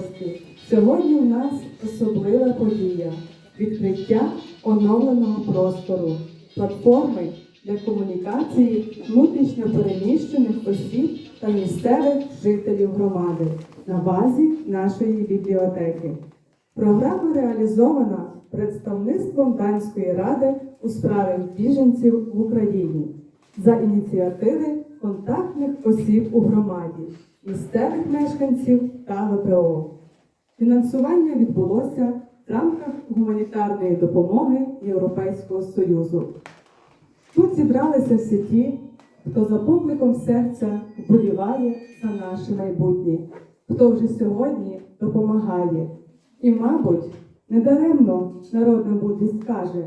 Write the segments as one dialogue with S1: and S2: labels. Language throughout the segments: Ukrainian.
S1: гості, сьогодні у нас особлива подія відкриття оновленого простору, платформи для комунікації внутрішньопереміщених осіб та місцевих жителів громади на базі нашої бібліотеки. Програма реалізована представництвом Данської ради у справах біженців в Україні за ініціативи контактних осіб у громаді, місцевих мешканців та ВПО. Фінансування відбулося в рамках гуманітарної допомоги Європейського Союзу. Тут зібралися всі ті, хто за покликом серця вболіває за наше майбутнє, хто вже сьогодні допомагає. І, мабуть, недаремно народна мудрість каже,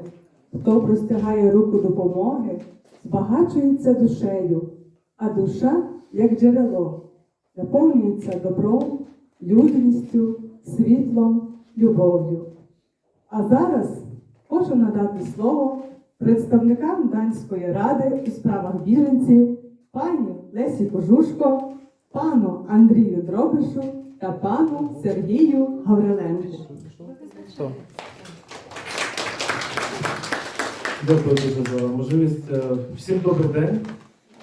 S1: хто простягає руку допомоги, збагачується душею, а душа, як джерело, наповнюється добром, людяністю, світлом, любов'ю. А зараз хочу надати слово представникам Данської ради у справах біженців, пані Лесі Кожушко, пану Андрію Дробишу та пану Сергію Гавриленку.
S2: Дякую дуже за можливість. Е, Всім добрий день.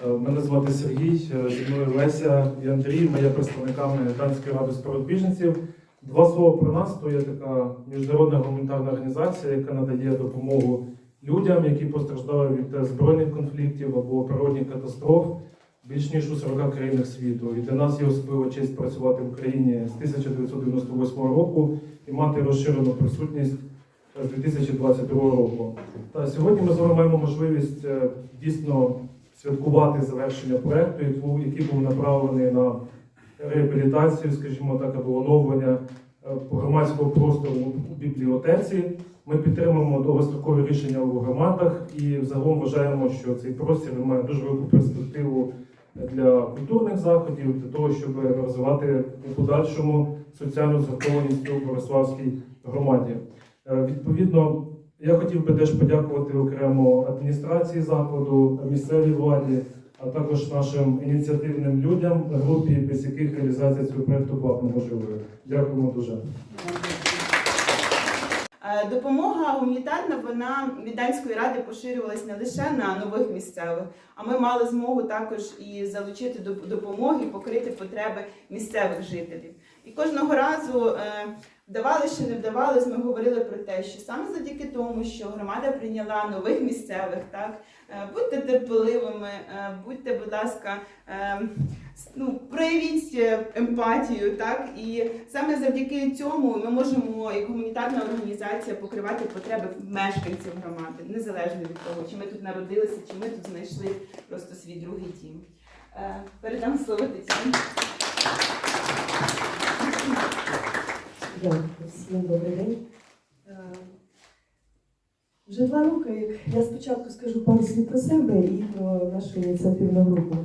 S2: Е, Мене звати Сергій, е, зі мною Леся і Андрій. Ми є представниками Данської ради справ біженців. Два слова про нас. То є така міжнародна гуманітарна організація, яка надає допомогу людям, які постраждали від е, збройних конфліктів або природних катастроф більш ніж у 40 країнах світу. І для нас є особлива честь працювати в Україні з 1998 року і мати розширену присутність е, з 2022 року. Та сьогодні ми з вами маємо можливість е, дійсно святкувати завершення проекту, який був направлений на реабілітацію, скажімо так, або оновлення е, громадського простору у бібліотеці. Ми підтримуємо довгострокові рішення у громадах і взагалом вважаємо, що цей простір має дуже велику перспективу для культурних заходів, для того, щоб розвивати у подальшому соціальну згуртованість у Бориславській громаді. Е, Відповідно, я хотів би теж подякувати окремо адміністрації закладу, місцевій владі, а також нашим ініціативним людям, групі, без яких реалізація цього проекту була неможливою. Дякуємо дуже.
S3: Е, Допомога гуманітарна вона від ради поширювалась не лише на нових місцевих, а ми мали змогу також і залучити до допомоги, покрити потреби місцевих жителів. І кожного разу е, вдавалося чи не вдавалось, ми говорили про те, що саме завдяки тому, що громада прийняла нових місцевих, так е, будьте терпеливими, е, будьте, будь ласка, ну, проявіть емпатію, так і саме завдяки цьому ми можемо, як гуманітарна організація, покривати потреби мешканців громади, незалежно від того, чи ми тут народилися, чи ми тут знайшли просто свій другий дім. Передам слово Тетяні.
S4: Дякую, всім добрий день. Вже два роки, як я спочатку скажу пару слів про себе і про нашу ініціативну групу.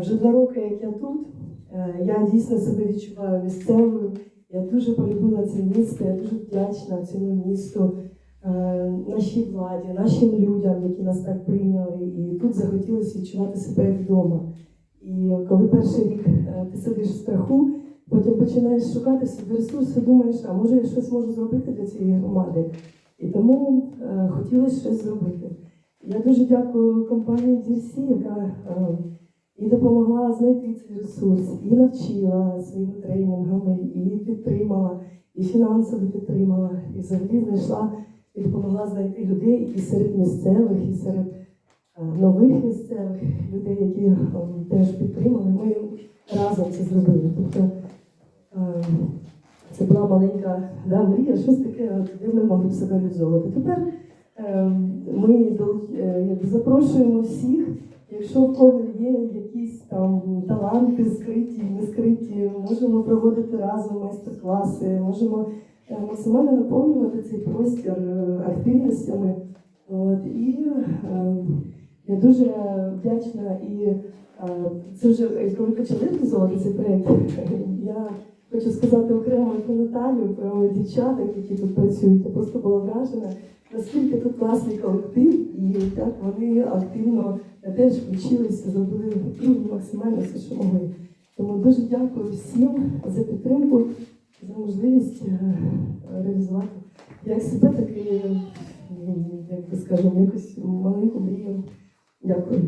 S4: Вже два роки, як я тут, Е, я дійсно себе відчуваю місцевою. Я дуже полюбила це місто, я дуже вдячна цьому місту, е, нашій владі, нашим людям, які нас так прийняли. І тут захотілося відчувати себе як вдома. І коли перший рік е, ти сидиш в страху, Потім починаєш шукати собі ресурси, думаєш, а може я щось можу зробити для цієї громади. І тому е, хотілося щось зробити. Я дуже дякую компанії DFC, яка е, і допомогла знайти цей ресурс, і навчила своїми тренінгами, і підтримала, і фінансово підтримала, і взагалі знайшла і допомогла знайти людей і серед місцевих, і серед е, нових місцевих людей, які е, теж підтримали. Ми разом це зробили. Тобто Це була маленька да, мрія, щось таке, де ми могли б себе реалізовувати. Тепер е, ми е, запрошуємо всіх, якщо в кого є якісь там таланти скриті, не скриті, можемо проводити разом майстер-класи, можемо е, максимально наповнювати цей простір е, активностями. От, і е, я дуже вдячна і це вже коли почали реалізовувати цей проєкт, я Хочу сказати окремо про Наталю, про дівчаток, які тут працюють. Я просто була вражена, наскільки тут класний колектив, і як вони активно теж включилися, зробили максимально все, що могли. Тому дуже дякую всім за підтримку, за можливість е, реалізувати як себе, так і, як би скажемо, якусь маленьку мрію. Дякую.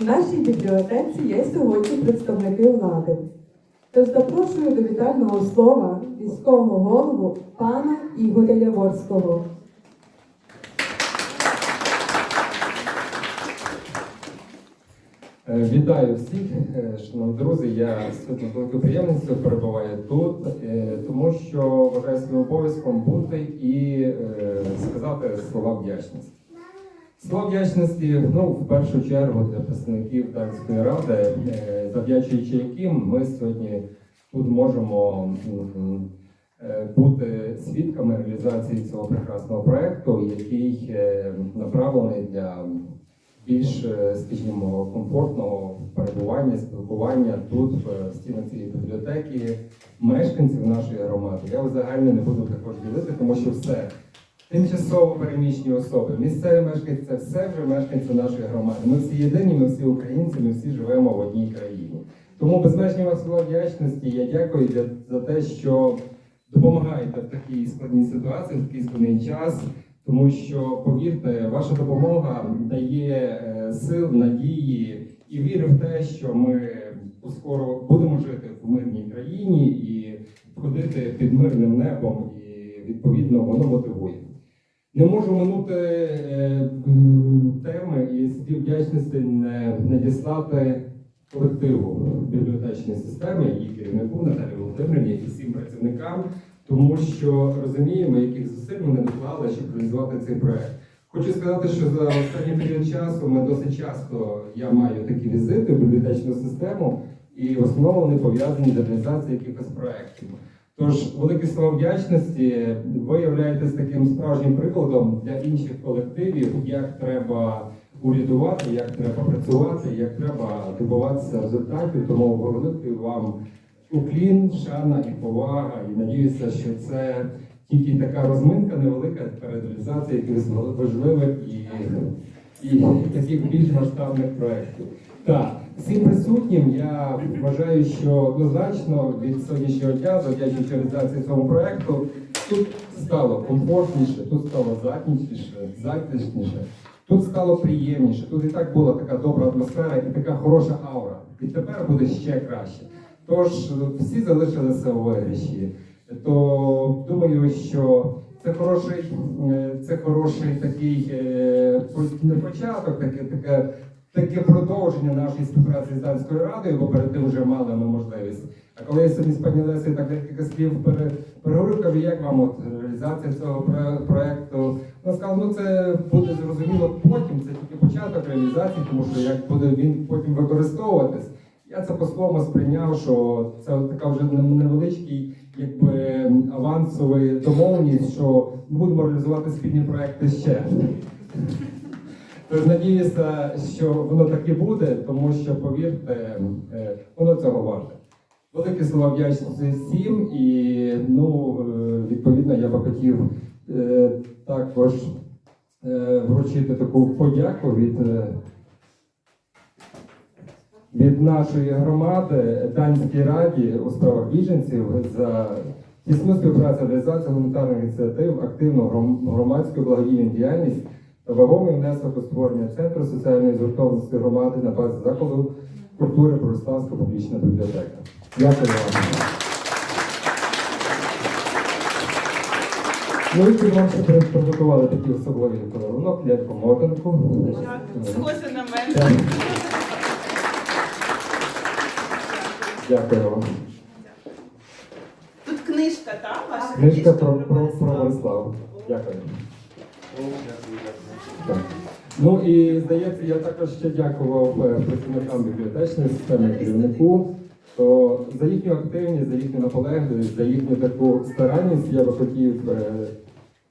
S1: В нашій бібліотеці є сьогодні представники влади. Тож запрошую до вітального слова міського голову пана Ігоря Яворського.
S5: Е, Вітаю всіх, Е, шановні друзі. Я сьогодні великою приємністю перебуваю тут, е, тому що вважаю своїм обов'язком бути і сказати слова вдячності. Слова вдячності, ну, в першу чергу для представників Данської ради, е, завдячуючи яким ми сьогодні тут можемо е, бути свідками реалізації цього прекрасного проекту, який е, направлений для більш, скажімо, комфортного перебування, спілкування тут, в стінах цієї бібліотеки, мешканців нашої громади. Я узагальне не буду також ділити, тому що все. Тимчасово переміщені особи, місцеві мешканці це все вже мешканці нашої громади. Ми всі єдині, ми всі українці, ми всі живемо в одній країні. Тому безмежні вам слова вдячності. Я дякую за, за те, що допомагаєте в такій складній ситуації, в такий складний час. Тому що, повірте, ваша допомога дає е, сил, надії і віри в те, що ми скоро будемо жити в мирній країні і ходити під мирним небом, і відповідно воно мотивує. Не можу минути е, теми і слів вдячності не надіслати колективу бібліотечної системи, її керівнику Наталії Володимирівні і всім працівникам, тому що розуміємо, яких зусиль вони доклали, щоб реалізувати цей проект. Хочу сказати, що за останній період часу ми досить часто я маю такі візити в бібліотечну систему, і в основному вони пов'язані з реалізацією якихось проєктів. Тож, великі слова вдячності, ви являєтесь таким справжнім прикладом для інших колективів, як треба урядувати, як треба працювати, як треба добиватися результатів. Тому великий вам уклін, шана і повага. І надіюся, що це тільки така розминка невелика перед реалізацією якихось важливих і, і таких більш масштабних проєктів. Так, всім присутнім я вважаю, що однозначно від сьогоднішнього дня, завдячуючи реалізації цього проєкту, тут стало комфортніше, тут стало затишніше, затишніше, тут стало приємніше. Тут і так була така добра атмосфера і така хороша аура. І тепер буде ще краще. Тож всі залишилися у виграші. То думаю, що це хороший, е, це хороший такий е, початок, таке, таке, таке продовження нашої співпраці з Данською радою, бо перед тим вже мали ми можливість. А коли я сьогодні з пані Лесею так декілька слів переговорив, кажу, як вам от реалізація цього про- проекту? Вона сказала, ну це буде зрозуміло потім, це тільки початок реалізації, тому що як буде він потім використовуватись. Я це по-своєму сприйняв, що це така вже невеличкий якби авансовий домовленість, що ми будемо реалізувати спільні проекти ще. Тож надіюся, що воно так і буде, тому що, повірте, е, воно цього варте. Великі слова вдячності всім, і ну, е, відповідно, я би хотів е, також вручити таку подяку від. від нашої громади Данській раді у справах біженців за тісну співпрацю реалізацію гуманітарних ініціатив, активну громадську благодійну діяльність вагомий внесок у створення центру соціальної згуртованості громади на базі закладу культури Пророславська публічна бібліотека. Дякую вам. Ну і вам ще приготували такий особливий подарунок, лятку мотанку.
S3: Схоже на мене.
S5: Дякую вам.
S3: Тут книжка, так? Ваша
S5: Книжка про, про Дякую. Ну і здається, я також ще дякував е, працівникам бібліотечної системи керівнику. То за їхню активність, за їхню наполегливість, за їхню таку старанність я би хотів е,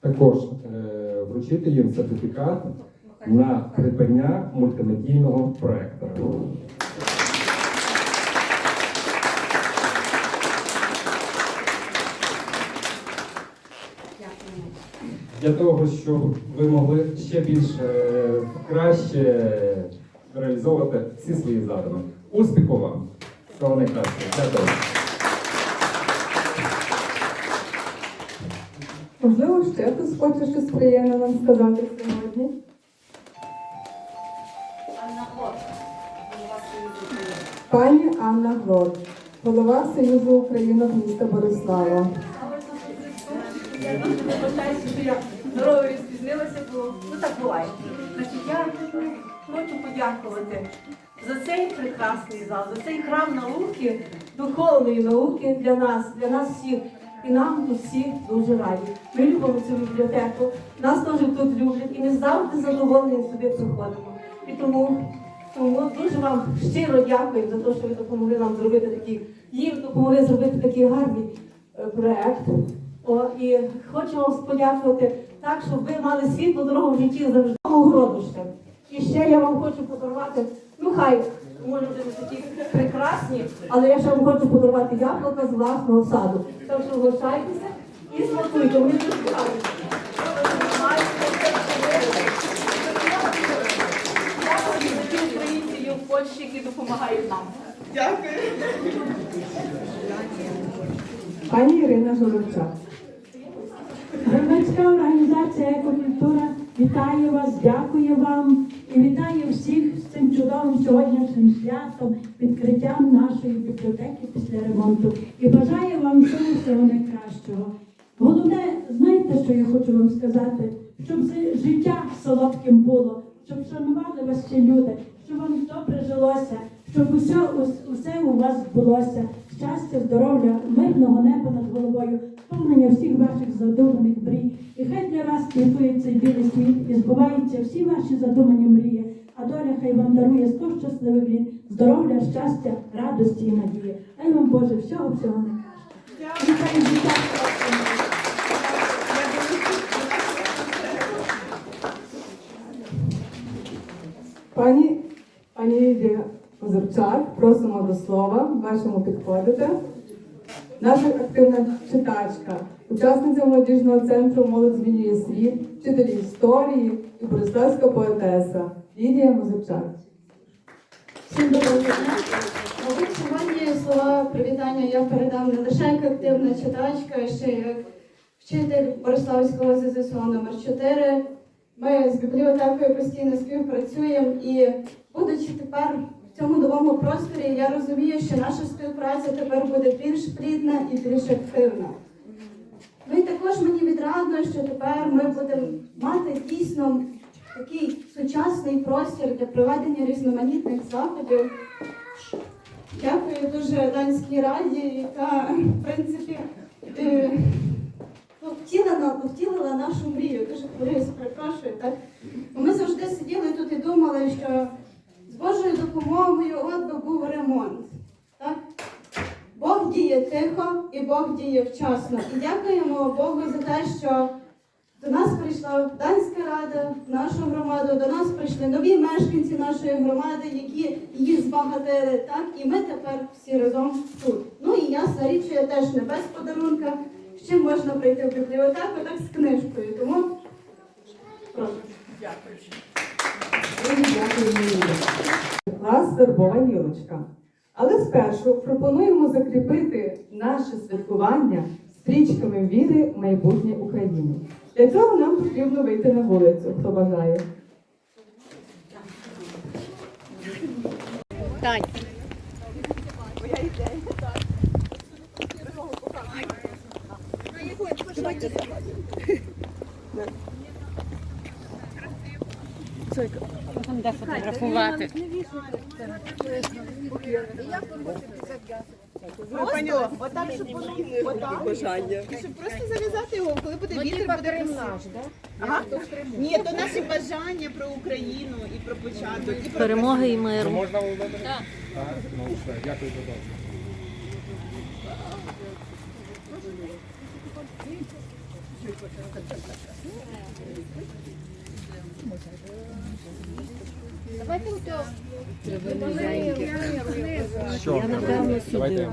S5: також е, вручити їм сертифікат на придбання мультимедійного проектора. Для того, щоб ви могли ще більше е, краще реалізовувати всі свої задуми. Успіху вам! Всього найкращого! Дякую.
S1: Можливо, ще хтось хоче щось приємне нам сказати сьогодні. Пані Анна Грод, голова Союзу Українок міста Борислава.
S6: Я дорогою спізнилася, бо ну так буває. Значить, я хочу подякувати за цей прекрасний зал, за цей храм науки, духовної науки для нас, для нас всіх. І нам тут всі дуже раді. Ми любимо цю бібліотеку, нас теж тут люблять і ми завжди задоволені сюди приходимо. І тому, тому дуже вам щиро дякую за те, що ви допомогли нам зробити такі, їм допомогли зробити такий гарний е, проект. І хочу вам подякувати так, щоб ви мали світлу дорогу в житті завжди огородище. І ще я вам хочу подарувати, ну хай, може вже не такі прекрасні, але я ще вам хочу подарувати яблука з власного саду. Так що залишайтеся і смакуйте, вони дуже цікаві. Дякую за ті українці в Польщі, які допомагають нам.
S3: Дякую.
S1: Пані Ірина Журавчак.
S7: Громадська організація Екокультура вітає вас, дякує вам і вітає всіх з цим чудовим сьогоднішнім святом, відкриттям нашої бібліотеки після ремонту. І бажаю вам всього всього найкращого. Головне, знаєте, що я хочу вам сказати? Щоб життя солодким було, щоб шанували вас всі люди, щоб вам добре жилося, щоб усе, усе у вас збулося. Щастя, здоров'я, мирного неба над головою, сповнення всіх ваших задуманих мрій. І хай для вас квітує цей білий світ і збуваються всі ваші задумані мрії. А доля хай вам дарує сто щасливих літ, здоров'я, щастя, радості і надії. Хай вам Боже всього всього життя вас
S1: Пані Лідія Озерчак, просимо до слова, вашому підходите. Наша активна читачка, учасниця молодіжного центру Молодь змінює світ, вчитель історії і бориславська поетеса Лідія Мозерчак.
S8: Всім доброго дня. Мабуть, сьогодні слова привітання я передам не лише як активна читачка, а ще як вчитель Бориславського ЗЗСО номер 4 Ми з бібліотекою постійно співпрацюємо і, будучи тепер в цьому новому просторі, я розумію, що наша співпраця тепер буде більш плідна і більш активна. Ну також мені відрадно, що тепер ми будемо мати дійсно такий сучасний простір для проведення різноманітних заходів. Дякую дуже Данській раді, яка, в принципі, е, втілила, втілила нашу мрію. Дуже хвилююсь, перепрошую. Так? Ми завжди сиділи тут і думали, що з Божою допомогою от би був ремонт. Так? Бог діє тихо і Бог діє вчасно. І дякуємо Богу за те, що до нас прийшла Данська рада, нашу громаду, до нас прийшли нові мешканці нашої громади, які її збагатили, так, і ми тепер всі разом тут. Ну і я теж не без подарунка. З чим можна прийти в бібліотеку, так з книжкою. Тому прошу.
S1: Дякую, Лідія. Клас вербова гілочка. Але спершу пропонуємо закріпити наше святкування стрічками віри в майбутнє України. Для цього нам потрібно вийти на вулицю, хто бажає.
S3: Просто отак, щоб воно і щоб просто зав'язати його, коли буде вітер, буде красиво. Ага. Ні, то наші бажання про Україну і про початок. І про
S9: Перемоги і миру. Я напевно сюди.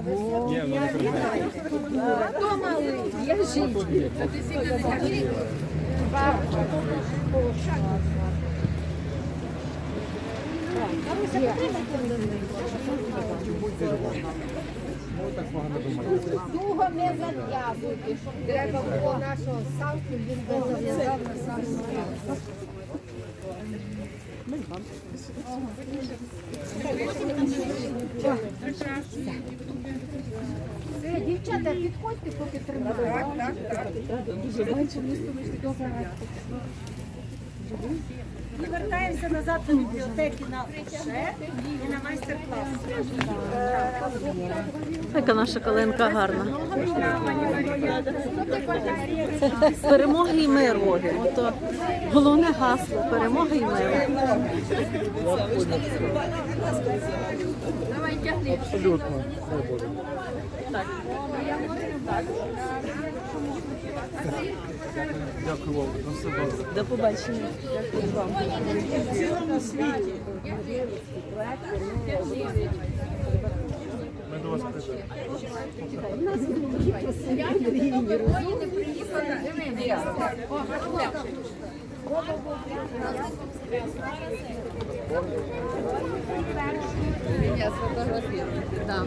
S10: Дуго не зав'язуйте, щоб треба було нашого салку, він зав'язав на сам. Дівчата, підходьте, поки тримаємо. Так, так,
S11: І вертаємося назад до бібліотеки на фуршет і на майстер-клас.
S6: Яка наша калинка гарна. Перемоги і миру. Ото головне гасло перемоги і миру. До побачення.
S2: Ми до вас прийшли.
S10: Я сфотографірую. Да.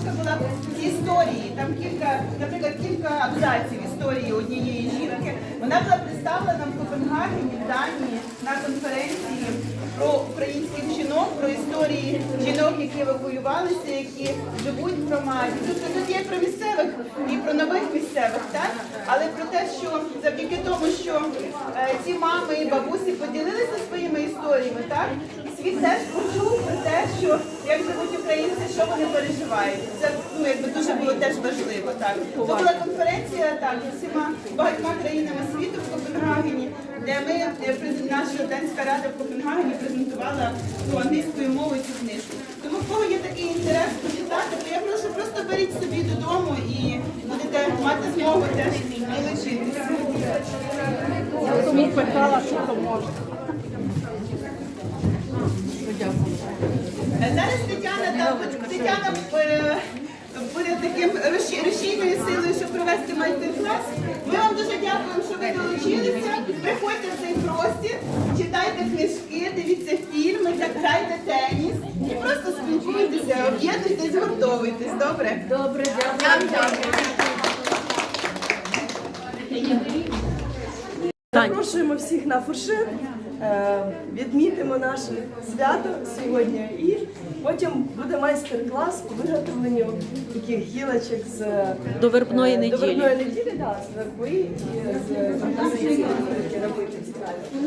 S3: книжка була з історії. Там кілька, наприклад, кілька абзаців історії однієї жінки. Вона була представлена в Копенгагені, в Данії на конференції про українських жінок, про історії жінок, які евакуювалися, які живуть в громаді. Тобто тут є про місцевих і про нових місцевих, так? Але про те, що завдяки тому, що е, ці мами і бабусі поділилися своїми історіями, так? Світ теж почув про те, що як живуть українці, що вони переживають. Це ну, якби дуже було теж важливо. Так. Це була конференція так, з усіма багатьма країнами світу в Копенгагені, де ми, е, наша студентська рада в Копенгагені презентувала ну, англійською мовою цю книжку. Тому в кого є такий інтерес почитати, то я прошу просто беріть собі додому і будете мати змогу теж долучитися. Е, Зараз Тетяна Тетяна е, буде таким руші- рушійною силою, щоб провести майстер-клас. Ми вам дуже дякуємо, що ви долучилися. Приходьте в цей простір, читайте книжки, дивіться фільми, грайте теніс і просто спілкуйтеся, об'єднуйтесь, гуртовуйтесь. Добре? Добре, дякую.
S9: Запрошуємо всіх на фуршет, е, відмітимо наше свято сьогодні і потім буде майстер-клас по виготовленню таких гілочок з е,
S6: До вербної
S9: До
S6: неділі.
S9: вербної неділі, да, з верби і з пропозиціями, які робити цікаві.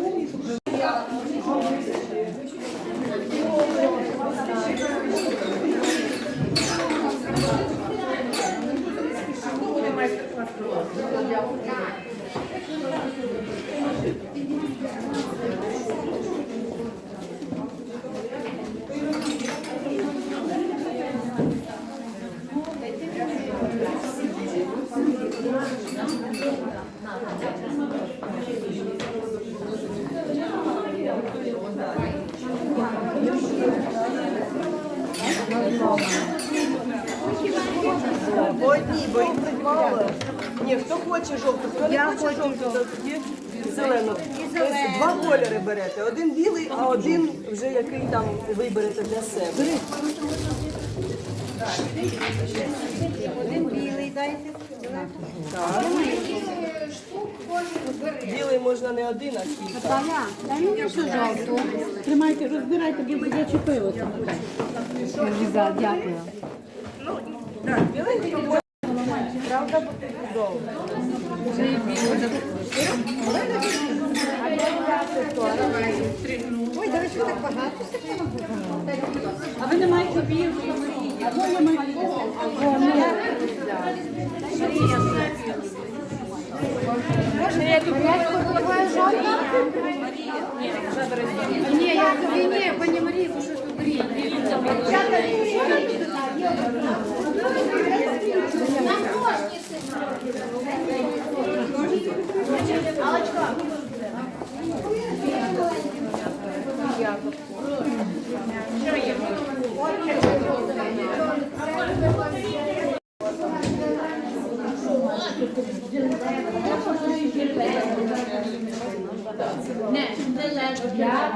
S9: По одній, бо їх тут мало. Ні, хто хоче жовту, хто не хоче жовту, то тоді зелену. Тобто два кольори берете. Один білий, а один вже який там виберете для себе.
S10: Один білий дайте.
S9: Так. Білий можна не один, а кілька.
S10: Таня, дай мені ще жовту.
S12: Тримайте, розбирайте, бо я чіпила.
S10: Дякую.
S9: Так, біленький можна. Правда, буде довго.
S10: Ой, речі, так багато.
S12: А ви не маєте білки? Або я маю.
S10: Можна я тут жовту?
S13: Ні, я тобі ні, пані Марії, що тут рік.
S6: Дякую.